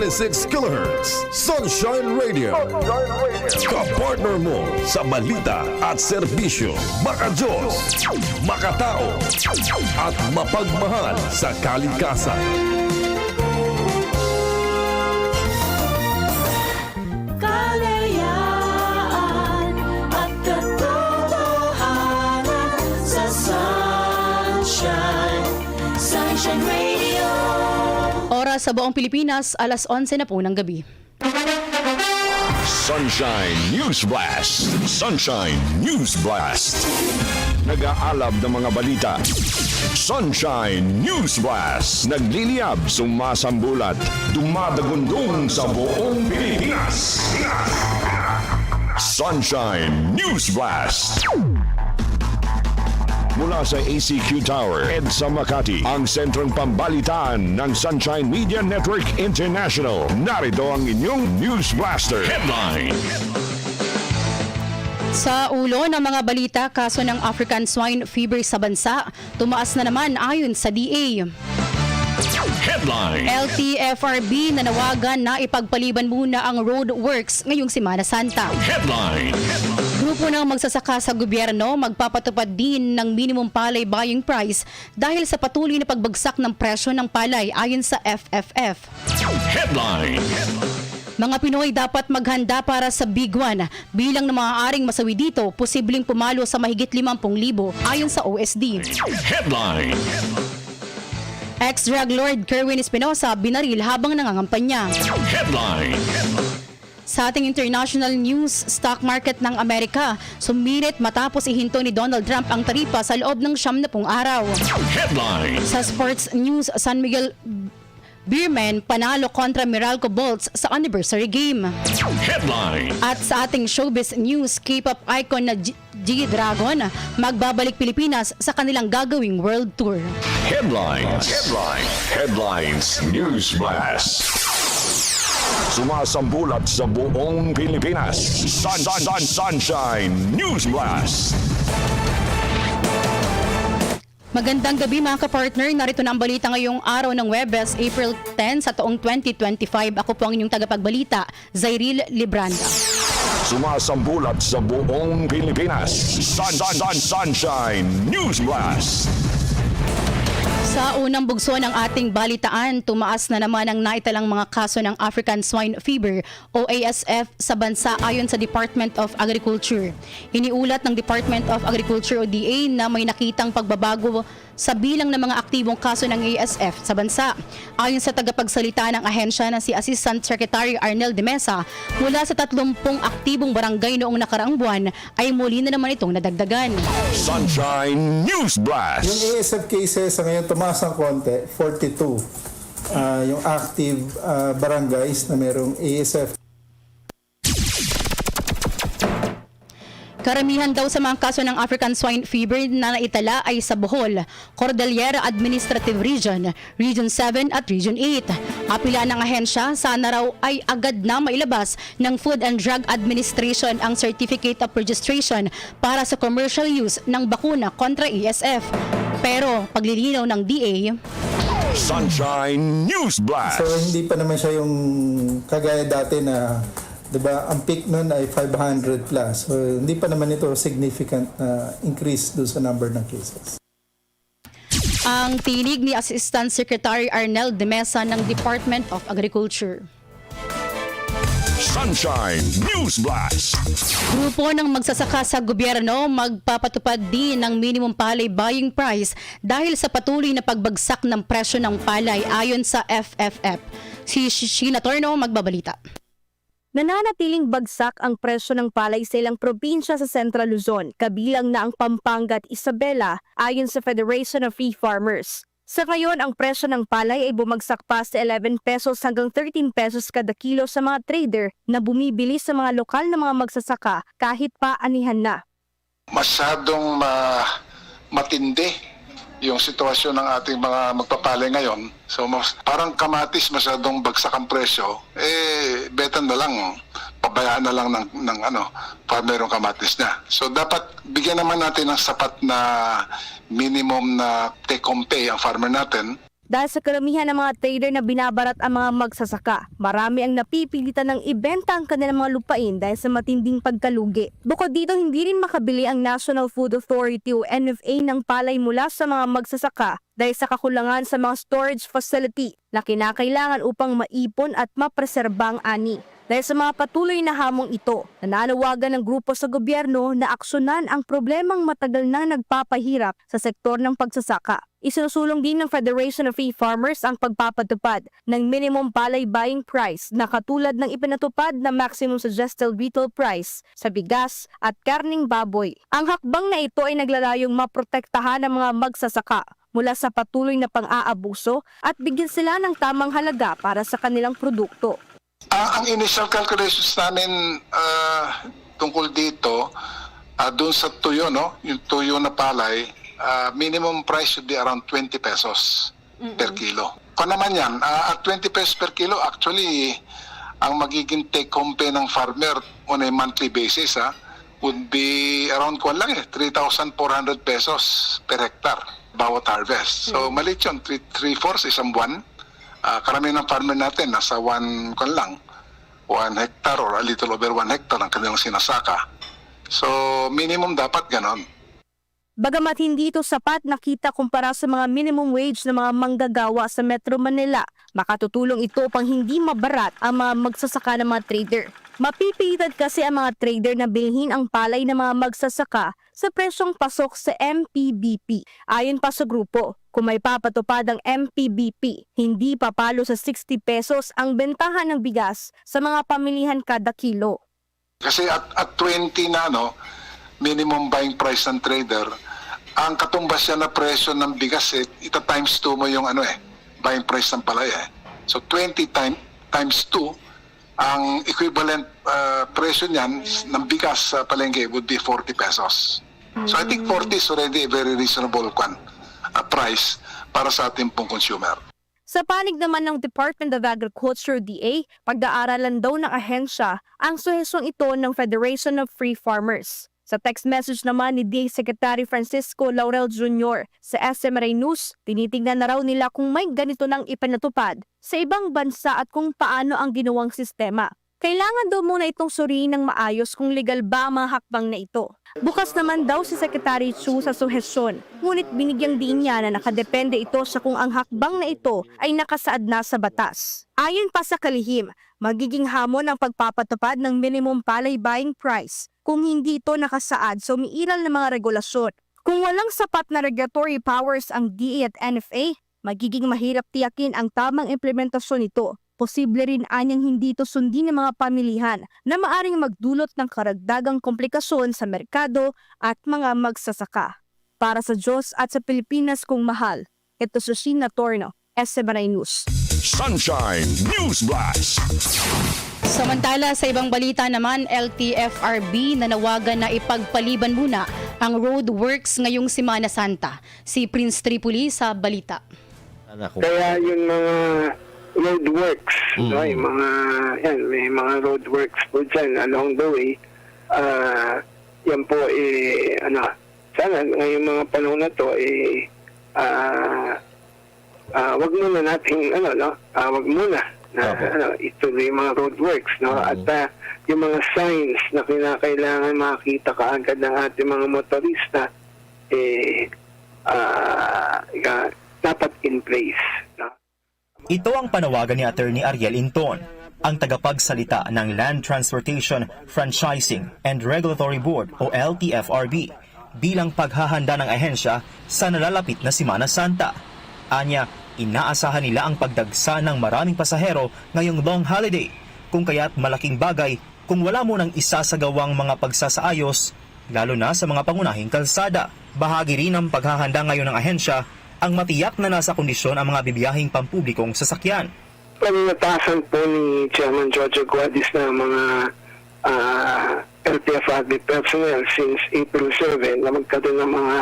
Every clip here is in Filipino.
26 kilohertz. Sunshine Radio. Ka-partner mo sa balita at serbisyo. Maka-Diyos, makatao, at mapagmahal sa kalikasan. Sa buong Pilipinas, alas 11 na po ng gabi. Sunshine News Blast. Sunshine News Blast. Nag-aalab ng mga balita. Sunshine News Blast. Nagliliyab, sumasambulat, dumadagundong sa buong Pilipinas. Sunshine News Blast. Mula sa ACQ Tower, EDSA Makati, ang sentrong pambalitaan ng Sunshine Media Network International. Narito ang inyong News Blaster. Headline. Sa ulo ng mga balita, kaso ng African Swine Fever sa bansa, tumaas na naman ayon sa DA. Headline. LTFRB nanawagan na ipagpaliban muna ang road works ngayong Semana Santa. Headline. Grupo ng magsasaka sa gobyerno magpapatupad din ng minimum palay buying price dahil sa patuloy na pagbagsak ng presyo ng palay ayon sa FFF. Headline. Mga Pinoy dapat maghanda para sa Big One. Bilang ng maaaring masawi dito, posibleng pumalo sa mahigit 50,000 ayon sa OSD. Headline. Ex-drug lord Kerwin Espinosa binaril habang nangangampanya. Headline. Sa ating international news, stock market ng Amerika sumirit matapos ihinto ni Donald Trump ang taripa sa loob ng siyam na pung araw. Headline. Sa sports news, San Miguel Beerman panalo kontra Meralco Bolts sa anniversary game. Headline. At sa ating showbiz news, K-pop icon na G- G-Dragon magbabalik Pilipinas sa kanilang gagawing world tour. Headlines. Headline. Headlines. News Blast. Sumasambulat sa buong Pilipinas. Sun, sun, sun, sunshine News Blast. Magandang gabi mga kapartner. Narito na ang balita ngayong araw ng Webes, April 10 sa taong 2025. Ako po ang inyong tagapagbalita, Zairil Libranda. Sumasambulat sa buong Pilipinas. Sun, sun, sun, sunshine News Blast. Sa unang bugso ng ating balitaan, tumaas na naman ang naitalang mga kaso ng African Swine Fever o ASF sa bansa ayon sa Department of Agriculture. Iniulat ng Department of Agriculture o DA na may nakitang pagbabago sa bilang ng mga aktibong kaso ng ASF sa bansa. Ayon sa tagapagsalita ng ahensya na si Assistant Secretary Arnel de Mesa, mula sa 30 aktibong barangay noong nakaraang buwan ay muli na naman itong nadagdagan. Sunshine News Yung Blast. ASF cases sa ngayon tumaas ng konti, 42. Ah, yung active ah, barangays na merong ASF Karamihan daw sa mga kaso ng African Swine Fever na naitala ay sa Bohol, Cordillera Administrative Region, Region 7 at Region 8. Apila ng ahensya, sana raw ay agad na mailabas ng Food and Drug Administration ang Certificate of Registration para sa commercial use ng bakuna kontra ESF. Pero paglilinaw ng DA, Sunshine News Blast. So hindi pa naman siya yung kagaya dati na 'di ba ang peak noon ay 500 plus. So hindi pa naman ito significant na increase do sa number ng cases. ang tinig ni Assistant Secretary Arnel de Mesa ng Department of Agriculture. Sunshine News Blast. Grupo ng magsasaka sa gobyerno magpapatupad din ng minimum palay buying price dahil sa patuloy na pagbagsak ng presyo ng palay ayon sa FFF. Si Sheena Torno magbabalita. Nananatiling bagsak ang presyo ng palay sa ilang probinsya sa Central Luzon, kabilang na ang Pampanga at Isabela ayon sa Federation of Free Farmers. Sa ngayon, ang presyo ng palay ay bumagsak pa sa 11 pesos hanggang 13 pesos kada kilo sa mga trader na bumibili sa mga lokal na mga magsasaka kahit pa anihan na. masyadong ma matindi yung sitwasyon ng ating mga magpapalay ngayon. So mas, parang kamatis masyadong bagsak ang presyo, eh beta na lang pabayaan na lang ng, ng ano, farmer yung kamatis niya. So dapat bigyan naman natin ng sapat na minimum na take home pay ang farmer natin Dahil sa karamihan ng mga trader na binabarat ang mga magsasaka, marami ang napipilitan ng ibenta ang kanilang mga lupain dahil sa matinding pagkalugi. Bukod dito, hindi rin makabili ang National Food Authority o NFA ng palay mula sa mga magsasaka dahil sa kakulangan sa mga storage facility na kinakailangan upang maipon at mapreserba ang ani. Dahil sa mga patuloy na hamong ito, nananawagan ng grupo sa gobyerno na aksyonan ang problemang matagal na nagpapahirap sa sektor ng pagsasaka. Isinusulong din ng Federation of Free Farmers ang pagpapatupad ng minimum palay buying price na katulad ng ipinatupad na maximum suggested retail price sa bigas at karning baboy. Ang hakbang na ito ay naglalayong maprotektahan ang mga magsasaka mula sa patuloy na pang-aabuso at bigyan sila ng tamang halaga para sa kanilang produkto. Ah, ang initial calculations namin ah, tungkol dito, ah, doon sa tuyo, no? yung tuyo na palay, ah, minimum price should be around 20 pesos per kilo. Kung naman yan, ah, at 20 pesos per kilo, actually, ang magiging take home pay ng farmer on a monthly basis ah, would be around kwan lang eh, 3,400 pesos per hectare bawat harvest. So maliit yun, 3-4 isang buwan. Ah, karamihan ng farmer natin nasa 1 kwan lang, 1 hectare or a little over 1 hectare ang kanilang sinasaka. So minimum dapat ganon. Bagamat hindi ito sapat nakita kumpara sa mga minimum wage ng mga manggagawa sa Metro Manila, makatutulong ito pang hindi mabarat ang mga magsasaka ng mga trader. Mapipilitan kasi ang mga trader na bilhin ang palay ng mga magsasaka sa presyong pasok sa MPBP. Ayon pa sa grupo, kung may papatupad ang MPBP, hindi papalo sa 60 pesos ang bentahan ng bigas sa mga pamilihan kada kilo. Kasi at, at 20 na ano, minimum buying price ng trader, ang katumbas yan na presyo ng bigas eh, ita times 2 mo yung ano eh, buying price ng palaya eh. So 20 time, times 2, ang equivalent uh, presyo niyan ng bigas sa palengke would be 40 pesos. So I think 40 is already a very reasonable kwan, uh, price para sa ating pong consumer. Sa panig naman ng Department of Agriculture DA, pagdaaralan daw ng ahensya ang suhesong ito ng Federation of Free Farmers. Sa text message naman ni DA Secretary Francisco Laurel Jr. sa SMRA News, tinitingnan na raw nila kung may ganito nang ipinatupad sa ibang bansa at kung paano ang ginawang sistema. Kailangan daw muna itong suriin ng maayos kung legal ba ang mga hakbang na ito. Bukas naman daw si Secretary Chu sa suhesyon, ngunit binigyang din niya na nakadepende ito sa kung ang hakbang na ito ay nakasaad na sa batas. Ayon pa sa kalihim, magiging hamon ang pagpapatupad ng minimum palay buying price kung hindi ito nakasaad sa umiiral ng mga regulasyon. Kung walang sapat na regulatory powers ang DA at NFA, magiging mahirap tiyakin ang tamang implementasyon nito posible rin anyang hindi ito sundin ng mga pamilihan na maaring magdulot ng karagdagang komplikasyon sa merkado at mga magsasaka. Para sa Diyos at sa Pilipinas kung mahal, ito si Sheena Torno, SMRI News. Sunshine News Blast. Samantala sa ibang balita naman, LTFRB nanawagan na ipagpaliban muna ang roadworks ngayong Semana Santa. Si Prince Tripoli sa balita. Kaya yung mga roadworks, no, yung mga, yan, may mga roadworks po dyan along the way, ah yan po, eh, ano, sana ngayong mga panahon na to, eh, ah, ah, wag muna nating, ano, no, ah, wag muna na, ano, ituloy yung mga roadworks, no, at ah, yung mga signs na kinakailangan makita kaagad ng ating mga motorista, eh, ah, ga- dapat in place, no. Ito ang panawagan ni Attorney Ariel Inton, ang tagapagsalita ng Land Transportation Franchising and Regulatory Board o LTFRB bilang paghahanda ng ahensya sa nalalapit na Semana Santa. Anya, inaasahan nila ang pagdagsa ng maraming pasahero ngayong long holiday, kung kaya't malaking bagay kung wala mo nang isasagawang mga pagsasaayos, lalo na sa mga pangunahing kalsada. Bahagi rin ng paghahanda ngayon ng ahensya ang matiyak na nasa kondisyon ang mga bibiyahing pampublikong sasakyan. Paninatasan po ni Chairman George Guadis na mga uh, LTFRB personnel since April 7 na magkaroon ng mga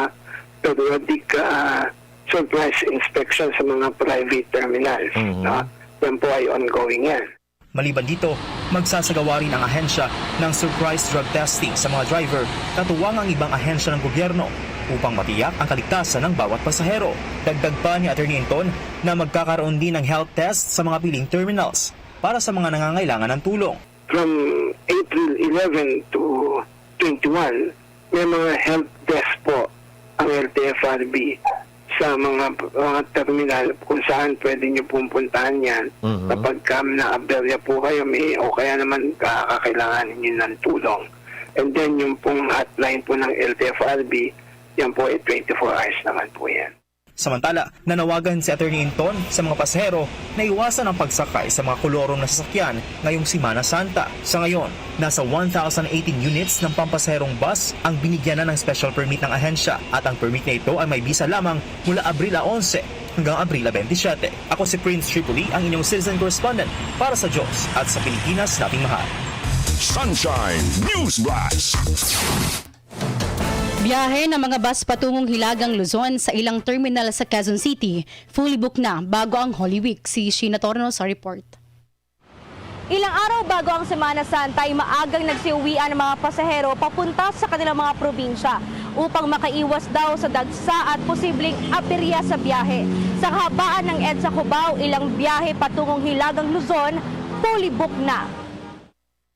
periodic ah, surprise inspection sa mga private terminals. no? Yan po ay ongoing yan. Maliban dito, magsasagawa rin ang ahensya ng surprise drug testing sa mga driver katuwang ang ibang ahensya ng gobyerno upang matiyak ang kaligtasan ng bawat pasahero. Dagdag pa ni Attorney Inton na magkakaroon din ng health test sa mga piling terminals para sa mga nangangailangan ng tulong. From April 11 to 21, may mga health test po ang LTFRB sa mga mga terminal kung saan pwede nyo pupuntahan yan kapag ka na-aberya po kayo may, o kaya naman kakakailanganin nyo ng tulong. And then yung pong hotline po ng LTFRB, yan po ay 24 hours naman po yan. Samantala, nanawagan si Attorney Inton sa mga pasahero na iwasan ang pagsakay sa mga kolorong na sasakyan ngayong Simana Santa. Sa ngayon, nasa 1,018 units ng pampasaherong bus ang binigyan na ng special permit ng ahensya at ang permit na ito ay may visa lamang mula Abril 11 hanggang Abril 27. Ako si Prince Tripoli, ang inyong citizen correspondent para sa Diyos at sa Pilipinas nating mahal. Sunshine News Blast. Biyahe ng mga bus patungong Hilagang Luzon sa ilang terminal sa Quezon City, fully booked na bago ang Holy Week. Si Sheena Torno sa report. Ilang araw bago ang Semana Santa ay maagang nagsiuwian ng mga pasahero papunta sa kanilang mga probinsya upang makaiwas daw sa dagsa at posibleng aperya sa biyahe. Sa kahabaan ng EDSA Cubao, ilang biyahe patungong Hilagang Luzon, fully booked na.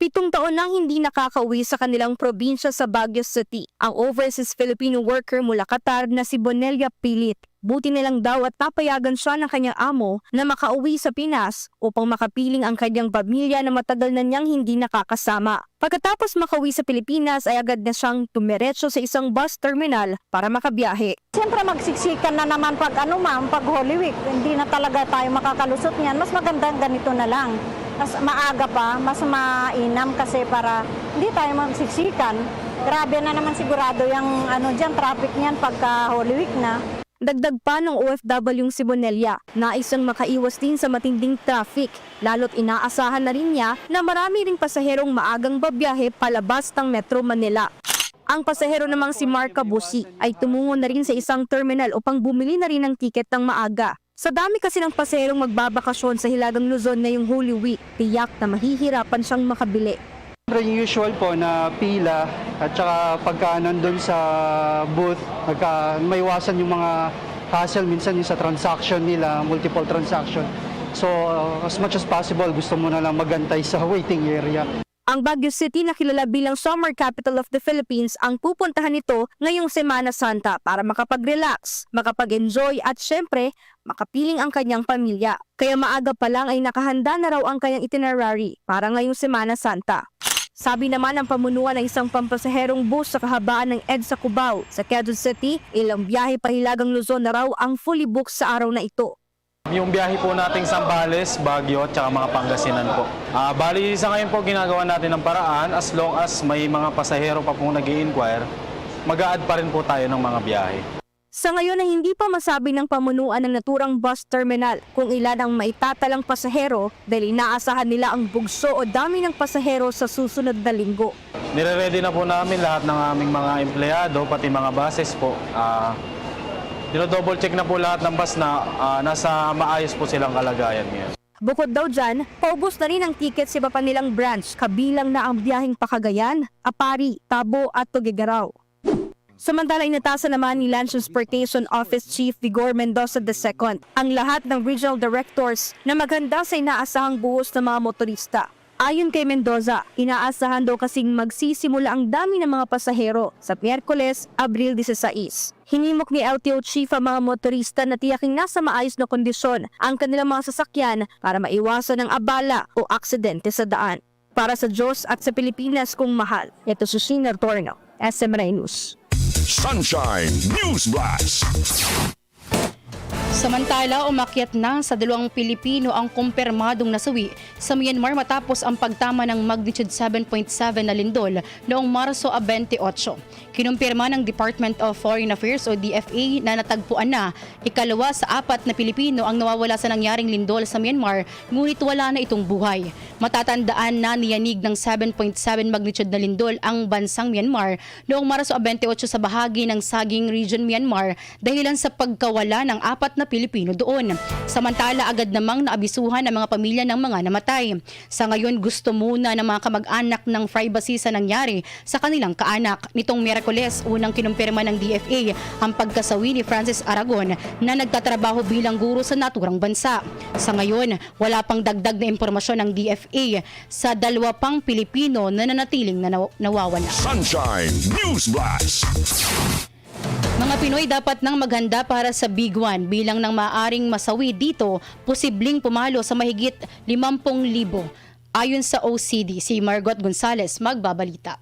Pitong taon nang hindi nakakauwi sa kanilang probinsya sa Baguio City ang overseas Filipino worker mula Qatar na si Bonelia Pilit. Buti nilang daw at napayagan siya ng kanyang amo na makauwi sa Pinas upang makapiling ang kanyang pamilya na matagal na niyang hindi nakakasama. Pagkatapos makauwi sa Pilipinas ay agad na siyang tumiretso sa isang bus terminal para makabiyahe. Siyempre magsiksikan na naman pag ano ma'am, pag Holy Week, hindi na talaga tayo makakalusot niyan. Mas maganda ganito na lang. Mas maaga pa, mas mainam kasi para hindi tayo magsiksikan. Grabe na naman sigurado yung ano diyan traffic niyan pagka Holy Week na. Dagdag pa ng OFW yung si Bonelia na isang makaiwas din sa matinding traffic, lalo't inaasahan na rin niya na marami ring pasaherong maagang babiyahe palabas ng Metro Manila. Ang pasahero namang si Mark Cabusi ay tumungo na rin sa isang terminal upang bumili na rin ng tiket ng maaga. Sa dami kasi ng pasaherong magbabakasyon sa Hilagang Luzon ngayong Holy Week, tiyak na mahihirapan siyang makabili. Siyempre, usual po na pila at saka pagka nandun sa booth, pagka may iwasan yung mga hassle minsan yung sa transaction nila, multiple transaction. So, as much as possible, gusto mo na lang magantay sa waiting area. Ang Baguio City na kilala bilang Summer Capital of the Philippines ang pupuntahan nito ngayong Semana Santa para makapag-relax, makapag-enjoy at syempre makapiling ang kanyang pamilya. Kaya maaga pa lang ay nakahanda na raw ang kanyang itinerary para ngayong Semana Santa. Sabi naman ng pamunuan ng isang pampasaherong bus sa kahabaan ng EDSA Cubao sa Quezon City, ilang biyahe pahilagang Luzon na raw ang fully booked sa araw na ito. Yung biyahe po nating Sambales, Baguio, at saka mga Pangasinan po. Ah, bali sa ngayon po ginagawa natin ng paraan as long as may mga pasahero pa pong nag inquire mag-a-add pa rin po tayo ng mga biyahe. Sa ngayon ay hindi pa masabi ng pamunuan ng naturang bus terminal kung ilan ang maitatalang pasahero dahil inaasahan nila ang bugso o dami ng pasahero sa susunod na linggo. Nire-ready na po namin lahat ng aming mga empleyado, pati mga buses po. Ah, Dino-double check na po lahat ng bus na ah, nasa maayos po silang kalagayan ngayon. Bukod daw dyan, paubos na rin ang ticket sa iba pa nilang branch kabilang na ang biyaheng Pakagayan, Apari, Tabo at Tugigaraw. Samantala inatasan naman ni Land Transportation Office Chief Vigor Mendoza II ang lahat ng regional directors na maganda sa inaasahang buhos ng mga motorista. Ayon kay Mendoza, inaasahan daw kasing magsisimula ang dami ng mga pasahero sa Miyerkules, Abril 16. Hinimok ni LTO Chief ang mga motorista na tiyaking nasa maayos na kondisyon ang kanilang mga sasakyan para maiwasan ang abala o aksidente sa daan. Para sa Diyos at sa Pilipinas kung mahal, ito si Sheena Torno, SMRI News. Sunshine News Blast. Samantala, umakyat na sa dalawang Pilipino ang kumpirmadong nasawi sa Myanmar matapos ang pagtama ng magnitude 7.7 na lindol noong Marso 28. Kinumpirma ng Department of Foreign Affairs o DFA na natagpuan na ikalawa sa apat na Pilipino ang nawawala sa nangyaring lindol sa Myanmar ngunit wala na itong buhay. Matatandaan na niyanig ng 7.7 magnitude na lindol ang bansang Myanmar noong Marso 28 sa bahagi ng Saging Region, Myanmar dahilan sa pagkawala ng apat na Pilipino doon. Samantala, agad namang naabisuhan ang mga pamilya ng mga namatay. Sa ngayon, gusto muna ng mga kamag-anak ng privacy sa nangyari sa kanilang kaanak. Nitong Miyerkules, unang kinumpirma ng DFA ang pagkasawi ni Francis Aragon na nagtatrabaho bilang guro sa naturang bansa. Sa ngayon, wala pang dagdag na impormasyon ng DFA sa dalawa pang Pilipino na nanatiling na naw- nawawala. Sunshine News Blast. Mga Pinoy dapat nang maghanda para sa Big One bilang ng maaring masawi dito, posibleng pumalo sa mahigit 50,000. Ayon sa OCD, si Margot Gonzales magbabalita.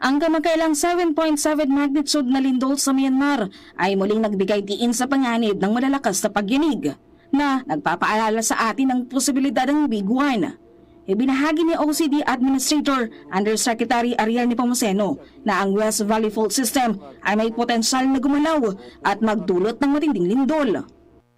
Ang kamakailang 7.7 magnitude na lindol sa Myanmar ay muling nagbigay diin sa panganib ng malalakas na pagyanig na nagpapaalala sa atin ng posibilidad ng Big One. Ibinahagi ni OCD Administrator Undersecretary Ariel Nepomuceno na ang West Valley Fault System ay may potensyal na gumalaw at magdulot ng matinding lindol.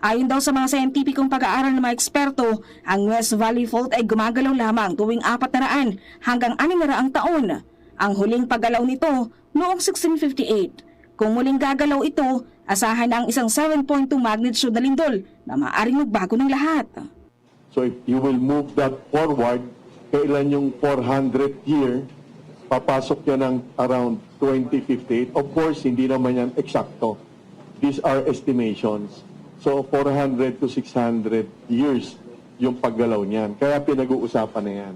Ayon daw sa mga scientificong pag-aaral ng mga eksperto, ang West Valley Fault ay gumagalaw lamang tuwing 400 hanggang 600 taon. Ang huling paggalaw nito noong 1658. Kung muling gagalaw ito, asahan na ang isang 7.2 magnitude na lindol na maaaring magbago ng lahat. So if you will move that forward, kailan yung 400 year, papasok yan ng around 2058. Of course, hindi naman yan eksakto. These are estimations. So 400 to 600 years yung paggalaw niyan. Kaya pinag-uusapan na yan.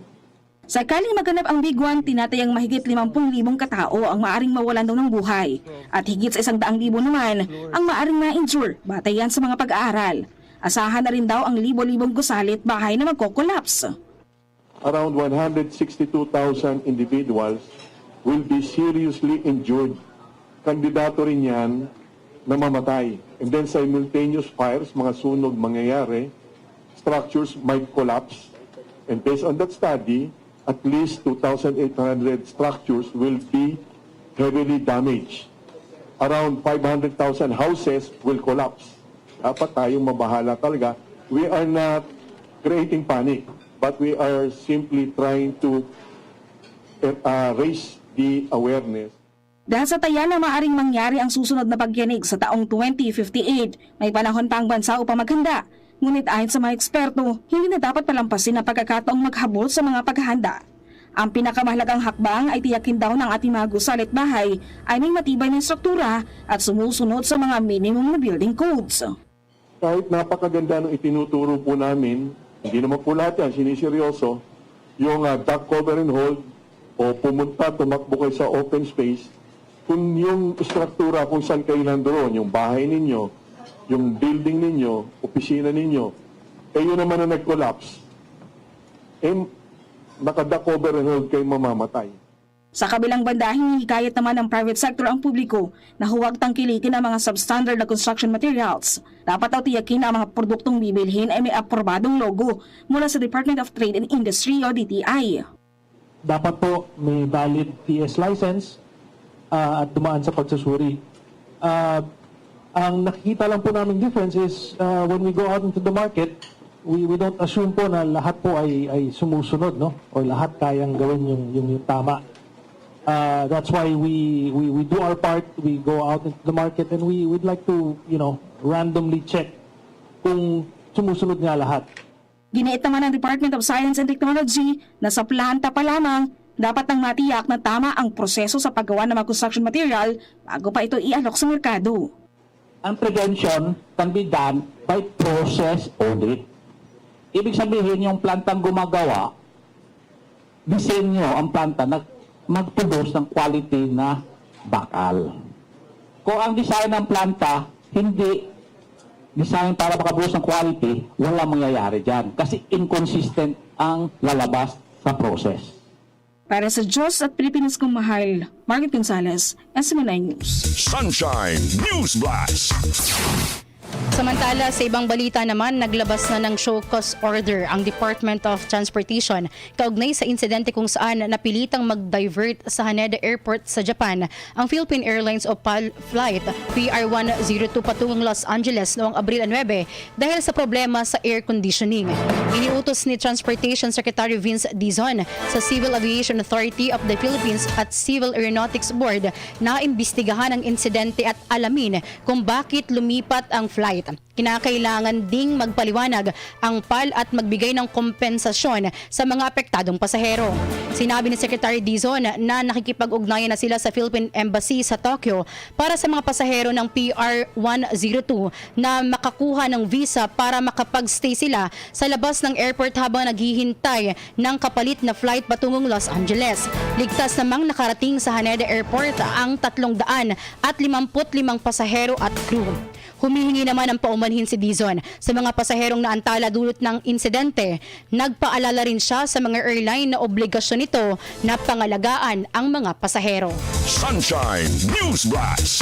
Sakaling maganap ang Big One, tinatayang mahigit 50,000 katao ang maaring mawalan daw ng buhay at higit sa isang daang libo naman ang maaring ma-injure batayan sa mga pag-aaral. Asahan na rin daw ang libo-libong gusalit bahay na magkokolaps. Around 162,000 individuals will be seriously injured. Kandidato rin yan na mamatay. And then simultaneous fires, mga sunog mangyayari, structures might collapse. And based on that study, at least 2,800 structures will be heavily damaged. Around 500,000 houses will collapse. Dapat tayong mabahala talaga. We are not creating panic, but we are simply trying to uh, raise the awareness. Dahil sa taya na maaring mangyari ang susunod na pagyanig sa taong 2058, may panahon pa ang bansa upang maghanda. Ngunit ayon sa mga eksperto, hindi na dapat palampasin ang pagkakataong maghabol sa mga paghahanda. Ang pinakamahalagang hakbang ay tiyakin daw ng ating mga gusalit bahay ay may matibay na struktura at sumusunod sa mga minimum na building codes. Kahit napakaganda ng itinuturo po namin, hindi naman po lahat yan, siniseryoso, yung uh, duck cover and hold o pumunta, tumakbo kayo sa open space, kung yung struktura kung saan kayo nandoon, yung bahay ninyo, yung building ninyo, opisina ninyo, eh yun naman na nag-collapse, eh and hold kayo mamamatay. Sa kabilang banda, hinihikayat naman ng private sector ang publiko na huwag tangkilikin ang mga substandard na construction materials. Dapat daw tiyakin na ang mga produktong bibilhin ay may aprobadong logo mula sa Department of Trade and Industry o DTI. dapat po may valid TS license ah, at dumaan sa pagsusuri. Ah, ang nakikita lang po namin difference is ah, when we go out into the market, we, we don't assume po na lahat po ay, ay sumusunod, no? Or lahat kayang gawin yung, yung, yung tama. Ah, that's why we, we, we do our part, we go out into the market and we would like to, you know, randomly check kung sumusunod nga lahat. Giniit naman ng Department of Science and Technology na sa planta pa lamang dapat nang matiyak na tama ang proseso sa paggawa ng mga construction material bago pa ito ialok sa merkado. Ang prevention can be done by process audit. Ibig sabihin, yung plantang gumagawa, disenyo ang planta na mag-produce ng quality na bakal. Kung ang design ng planta hindi design para makabuhos ng quality, wala mangyayari dyan. Kasi inconsistent ang lalabas sa process. Para sa Diyos at Pilipinas kong mahal, Margaret Gonzalez, SMNI News. Sunshine News Blast. Samantala, sa ibang balita naman, naglabas na ng show cause order ang Department of Transportation kaugnay sa insidente kung saan napilitang mag-divert sa Haneda Airport sa Japan ang Philippine Airlines Opal Flight PR-102 patungong Los Angeles noong Abril 9 dahil sa problema sa air conditioning. Iniutos ni Transportation Secretary Vince Dizon sa Civil Aviation Authority of the Philippines at Civil Aeronautics Board na imbestigahan ang insidente at alamin kung bakit lumipat ang flight. Airport. Kinakailangan ding magpaliwanag ang PAL at magbigay ng kompensasyon sa mga apektadong pasahero. Sinabi ni Secretary Dizon na nakikipag-ugnayan na sila sa Philippine Embassy sa Tokyo para sa mga pasahero ng PR-102 na makakuha ng visa para makapag-stay sila sa labas ng airport habang naghihintay ng kapalit na flight patungong Los Angeles. Ligtas namang nakarating sa Haneda Airport ang 300 at 55 pasahero at crew. Humihingi naman ng paumanhin si Dizon sa mga pasaherong naantala dulot ng insidente. Nagpaalala rin siya sa mga airline na obligasyon nito na pangalagaan ang mga pasahero. Sunshine News Blast.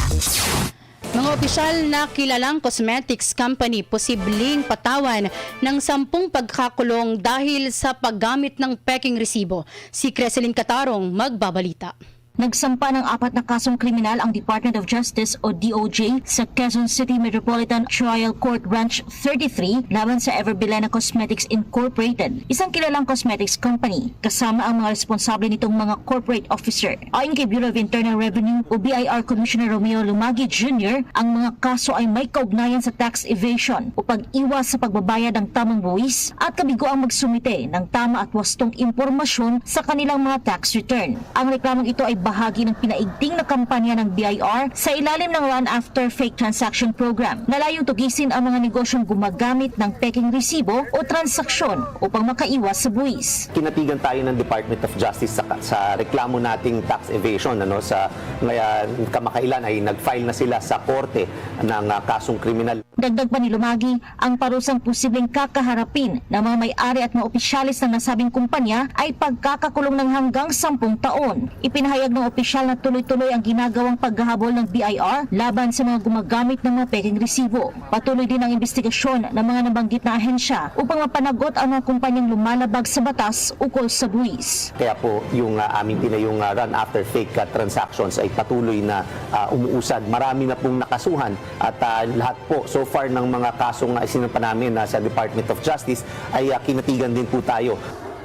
Mga opisyal na kilalang cosmetics company posibleng patawan ng sampung pagkakulong dahil sa paggamit ng peking resibo. Si Creselin Catarong magbabalita. Nagsampa ng apat na kasong kriminal ang Department of Justice o DOJ sa Quezon City Metropolitan Trial Court Branch 33 laban sa Everbilena Cosmetics Incorporated, isang kilalang cosmetics company, kasama ang mga responsable nitong mga corporate officer. Ayon kay Bureau of Internal Revenue o BIR Commissioner Romeo Lumagi Jr., ang mga kaso ay may kaugnayan sa tax evasion o pag-iwas sa pagbabayad ng tamang buwis at kabigo ang magsumite ng tama at wastong impormasyon sa kanilang mga tax return. Ang reklamong ito ay bahagi ng pinaigting na kampanya ng BIR sa ilalim ng Run After Fake Transaction Program na layong tugisin ang mga negosyong gumagamit ng peking resibo o transaksyon upang makaiwas sa buwis. kinatigan tayo ng Department of Justice sa, sa reklamo nating tax evasion ano sa ngayon kamakailan ay nag-file na sila sa korte ng ah, kasong kriminal. Dagdag pa ni Lumagi, ang parusang posibleng kakaharapin ng mga may-ari at mga opisyalis ng nasabing kumpanya ay pagkakakulong ng hanggang 10 taon. Ipinahayag ng opisyal na tuloy-tuloy ang ginagawang paghahabol ng BIR laban sa mga gumagamit ng mga peking resibo. Patuloy din ang investigasyon ng mga nabanggit na ahensya upang mapanagot ang mga kumpanyang lumalabag sa batas ukol sa buwis. Kaya po yung ah, aming tinayong ah, run after fake ah, transactions ay patuloy na ah, umuusad. Marami na pong nakasuhan at ah, lahat po so far ng mga kasong uh, isinampa namin ah, sa Department of Justice ay ah, kinatigan din po tayo.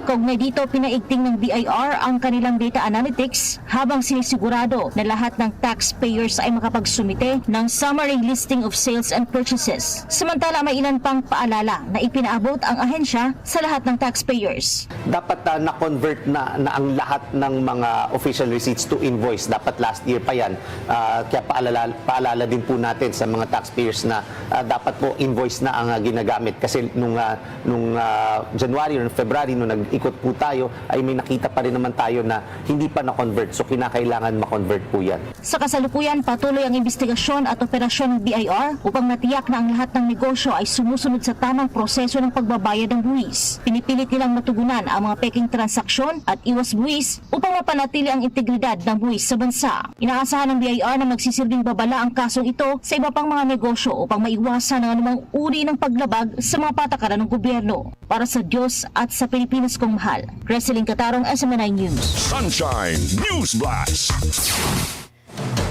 Kaugnay dito, pinaigting ng BIR ang kanilang data analytics habang sinisigurado na lahat ng taxpayers ay makapagsumite ng summary listing of sales and purchases. Samantala, may ilan pang paalala na ipinaabot ang ahensya sa lahat ng taxpayers. dapat ah, na-convert na, na ang lahat ng mga official receipts to invoice. Dapat last year pa yan. Ah, kaya paalala, paalala din po natin sa mga taxpayers na ah, dapat po invoice na ang ah, ginagamit. Kasi nung, ah, nung ah, January or February, nung nag-ikot po tayo, ay may nakita pa rin naman tayo na hindi pa na-convert. So kinakailangan ma-convert po yan. Sa kasalukuyan, patuloy ang investigasyon at operasyon ng BIR upang matiyak na ang lahat ng negosyo ay sumusunod sa tamang proseso ng pagbabayad ng buwis. Pinipilit nilang matugunan ang mga peking transaksyon at iwas buwis upang mapanatili ang integridad ng buwis sa bansa. Inaasahan ng BIR na magsisilbing babala ang kasong ito sa iba pang mga negosyo upang maiwasan ang anumang uri ng paglabag sa mga patakaran ng gobyerno. Para sa Diyos at sa Pilipinas kong mahal, Wrestling Katarong SMNI News. Sunshine News Blast.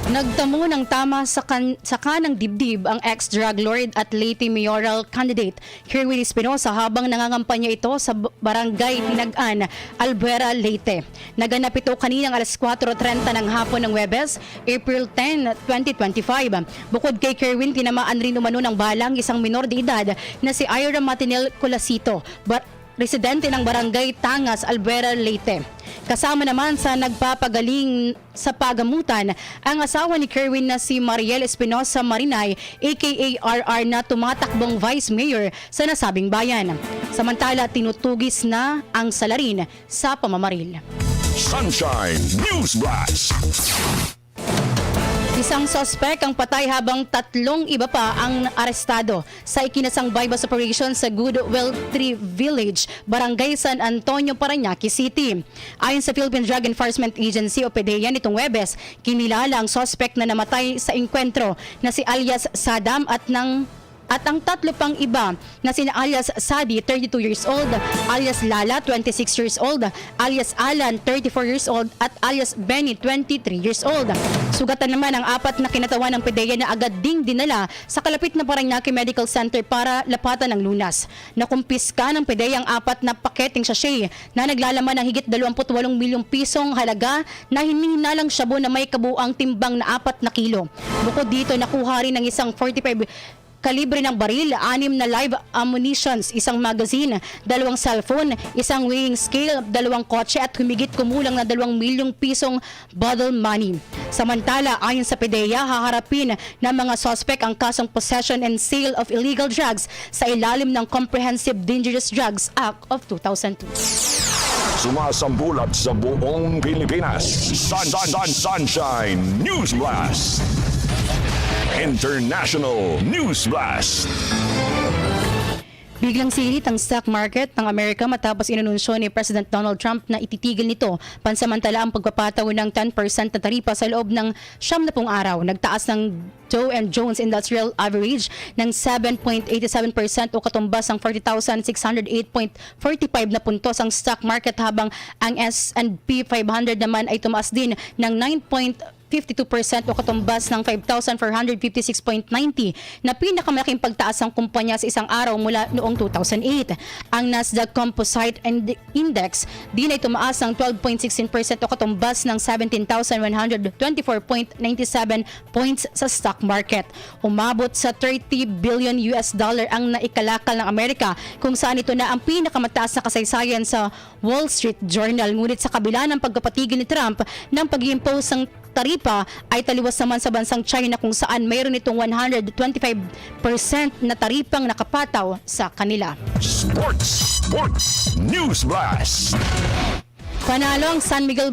Nagtamo ng tama sa, kan sa kanang dibdib ang ex-drug lord at Leyte mayoral candidate Kirwin Espinosa habang nangangampanya ito sa barangay Tinagan, Albuera, Leyte. Naganap ito kaninang alas 4.30 ng hapon ng Webes, April 10, 2025. Bukod kay Kerwin, tinamaan rin umano ng balang isang minor de edad na si Ira Matinel Colasito, bar- residente ng barangay Tangas, Albuera, Leyte. Kasama naman sa nagpapagaling sa pagamutan ang asawa ni Kerwin na si Mariel Espinosa Marinay aka RR na tumatakbong Vice Mayor sa nasabing bayan. Samantala tinutugis na ang salarin sa pamamaril. Sunshine News Blast. Isang sospek ang patay habang tatlong iba pa ang arestado sa ikinasang bypass operation sa Goodwill Tree Village, Barangay San Antonio, Parañaque City. Ayon sa Philippine Drug Enforcement Agency o PDEA nitong Webes, kinilala ang sospek na namatay sa inkwentro na si alias Saddam at ng at ang tatlo pang iba na sina alias Sadi, 32 years old, alias Lala, 26 years old, alias Alan, 34 years old, at alias Benny, 23 years old. Sugatan naman ang apat na kinatawan ng PDEA na agad ding dinala sa kalapit na Paranaque Medical Center para lapatan ng lunas. Nakumpiska ng PDEA ang apat na paketing sachet na naglalaman ng higit 28 milyong pisong halaga na hinihinalang shabu na may kabuang timbang na apat na kilo. Bukod dito, nakuha rin ng isang 45 kalibre ng baril, anim na live ammunitions, isang magazine, dalawang cellphone, isang weighing scale, dalawang kotse at humigit kumulang na dalawang milyong pisong bottle money. Samantala, ayon sa PDEA, haharapin ng mga suspect ang kasong possession and sale of illegal drugs sa ilalim ng Comprehensive Dangerous Drugs Act of 2002. Sumasambulat sa buong Pilipinas. Sun, Sun, Sun, Sunshine News Blast. International News Blast. Biglang silit ang stock market ng Amerika matapos inanunsyo ni President Donald Trump na ititigil nito pansamantala ang pagpapataw ng 10% na taripa sa loob ng siyam na pung araw. Nagtaas ng Dow and Jones Industrial Average ng 7.87% o katumbas ng 40,608.45 na puntos ang stock market habang ang S&P 500 naman ay tumaas din ng 9. 52% o katumbas ng 5,456.90 na pinakamalaking pagtaas ng kumpanya sa isang araw mula noong 2008. Ang Nasdaq Composite Ind- Index din ay tumaas ng 12.16% o katumbas ng 17,124.97 points sa stock market. Umabot sa 30 billion US dollar ang naikalakal ng Amerika kung saan ito na ang pinakamataas na kasaysayan sa Wall Street Journal. Ngunit sa kabila ng pagpapatigil ni Trump ng pag-impose ng taripa ay taliwas naman sa bansang China kung saan mayroon itong 125% na taripang nakapataw sa kanila. Sports, Sports News Blast. Panalo ang San Miguel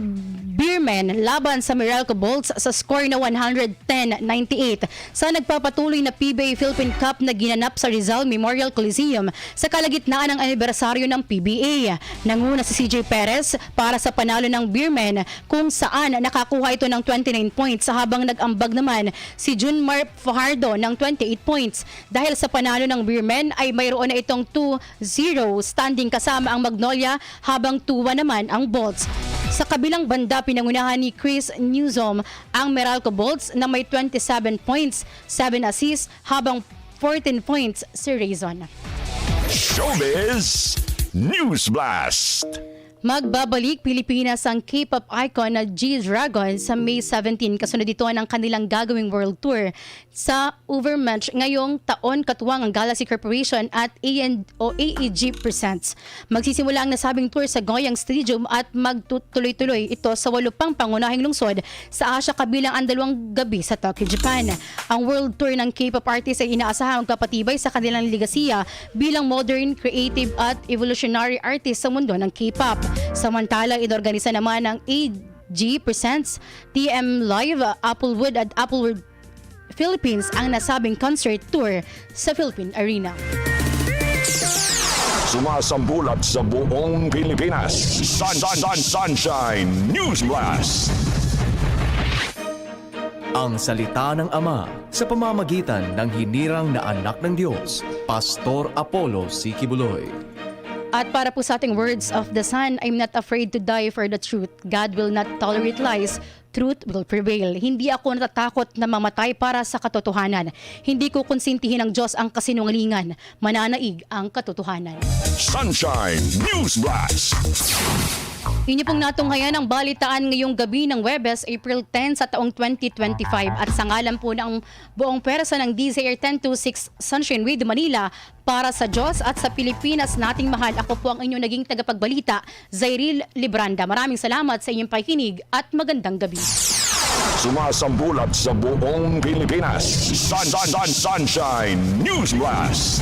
Beermen laban sa Meralco Bolts sa score na 110-98 sa nagpapatuloy na PBA Philippine Cup na ginanap sa Rizal Memorial Coliseum sa kalagitnaan ng anibersaryo ng PBA. Nanguna si CJ Perez para sa panalo ng Beermen kung saan nakakuha ito ng 29 points habang nag-ambag naman si Junmar Fajardo ng 28 points. Dahil sa panalo ng Beermen ay mayroon na itong 2-0 standing kasama ang Magnolia habang 2-1 naman ang Bolts. Sa kabilang banda, pinangunahan ni Chris Newsom ang Meralco Bolts na may 27 points, 7 assists, habang 14 points si Rayzon. Showbiz News Blast. Magbabalik Pilipinas ang K-pop icon na G-Dragon sa May 17 kasunod ito ng kanilang gagawing world tour sa Overmatch ngayong taon katuwang ang Galaxy Corporation at o AEG Presents. Magsisimula ang nasabing tour sa Goyang Stadium at magtutuloy-tuloy ito sa walo pang pangunahing lungsod sa Asia kabilang ang dalawang gabi sa Tokyo, Japan. Ang world tour ng K-pop artist ay inaasahang magpapatibay sa kanilang ligasiya bilang modern, creative at evolutionary artist sa mundo ng K-pop. Samantalang inorganisa naman ng AG Presents, TM Live, Applewood at Applewood Philippines ang nasabing concert tour sa Philippine Arena. Sumasambulat sa buong Pilipinas. Sun, Sun, Sun, Sunshine News Blast. Ang salita ng Ama sa pamamagitan ng hinirang na anak ng Diyos, Pastor Apollo Sikibuloy. At para po sa ating words of the Son, I'm not afraid to die for the truth. God will not tolerate lies. Truth will prevail. Hindi ako natatakot na mamatay para sa katotohanan. Hindi ko konsintihin ng Diyos ang kasinungalingan. Mananaig ang katotohanan. Sunshine News Blast. Yung pong natunghayan ang balitaan ngayong gabi ng Webes, April 10 sa taong 2025. At sa ngalan po ng buong pwersa ng DZR 1026 Sunshine Radio Manila, para sa Diyos at sa Pilipinas nating mahal, ako po ang inyong naging tagapagbalita, Zairil Libranda. Maraming salamat sa inyong pakikinig at magandang gabi. Sumasambulat sa buong Pilipinas. Sun, Sun, Sun, Sunshine News Blast.